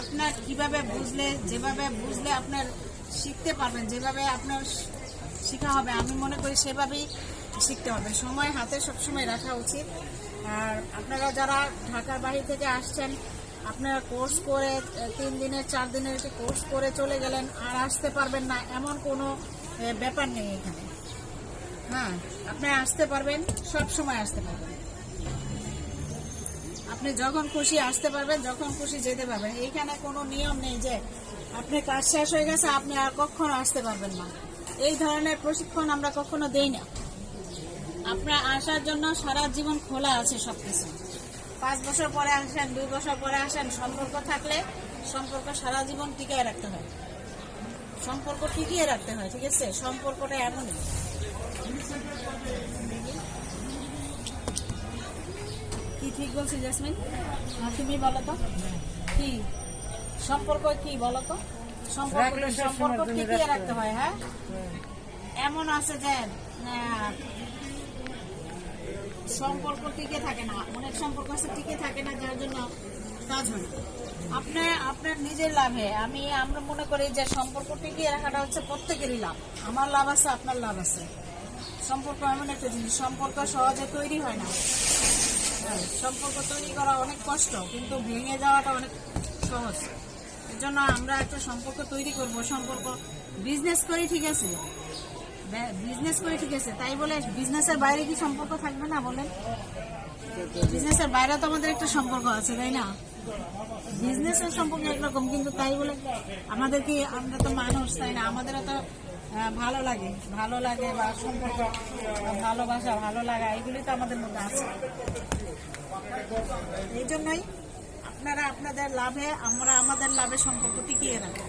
আপনার কীভাবে বুঝলে, যেভাবে বুঝলে আপনার শিখতে পারবেন, যেভাবে আপনার শেখা হবে, আমি মনে করি সেভাবেই শিখতে হবে। সময় হাতে সবসময় রাখা উচিত। আর আপনারা যারা ঢাকার বাহির থেকে আসছেন, আপনারা কোর্স করে তিন দিনের, চার দিনের একটি কোর্স করে চলে গেলেন, আর আসতে পারবেন না, এমন কোনো ব্যাপার নেই এখানে। হ্যাঁ আপনি আসতে পারবেন সব সময় আসতে পারবেন। আপনি যখন খুশি আসতে পারবেন, যখন খুশি যেতে পারবেন। এইখানে কোনো নিয়ম নেই যে আপনি কাজ শেষ হয়ে গেছে, আপনি আর কখনো আসতে পারবেন না। এই ধরনের প্রশিক্ষণ আমরা কখনো দেই না। আপনার আসার জন্য সারা জীবন খোলা আছে সবকিছু। পাঁচ বছর পরে আসেন, দুই বছর পরে আসেন, সম্পর্ক থাকলে সম্পর্ক সারা জীবন টিকিয়ে রাখতে হয়। সম্পর্ক টিকিয়ে রাখতে হয়, ঠিক আছে? সম্পর্কটা এমনই। ঠিক বলছি জাসমিন? তুমি বলো তো কি সম্পর্ক কি বলো তো? সম্পর্ক সম্পর্ক টিকিয়ে রাখতে হয় হ্যাঁ? এমন আছে যে সম্পর্ক টিকে থাকে না অনেক সম্পর্ক আছে টিকে থাকে না যার জন্য কাজ হয়। আপনার আপনার নিজের লাভে আমি আমরা মনে করি যে সম্পর্ক টিকিয়ে রাখাটা হচ্ছে প্রত্যেকেরই লাভ। আমার লাভ আছে আপনার লাভ আছে। সম্পর্ক এমন একটা জিনিস সম্পর্ক সহজে তৈরি হয় না। সম্পর্ক তৈরি করা অনেক কষ্ট, কিন্তু ভেঙে যাওয়াটা অনেক সহজ। এর জন্য আমরা একটা সম্পর্ক তৈরি করব, সম্পর্ক বিজনেস করি ঠিক আছে। বিজনেস করি ঠিক আছে। তাই বলে বিজনেসের বাইরে কি সম্পর্ক থাকবে না বলেন? বিজনেসের বাইরে তো আমাদের একটা সম্পর্ক আছে, তাই না? বিজনেসের সম্পর্ক একরকম, কিন্তু তাই বলে আমাদের কি, আমরা তো মানুষ, তাই না? আমাদেরও তো ভালো লাগে। ভালো লাগে বা সম্পর্ক, ভালোবাসা ভালো লাগা এগুলি তো আমাদের মধ্যে আছে। এই জন্যই আপনারা আপনাদের লাভে, আমরা আমাদের লাভে সম্পর্ক টিকিয়ে রাখব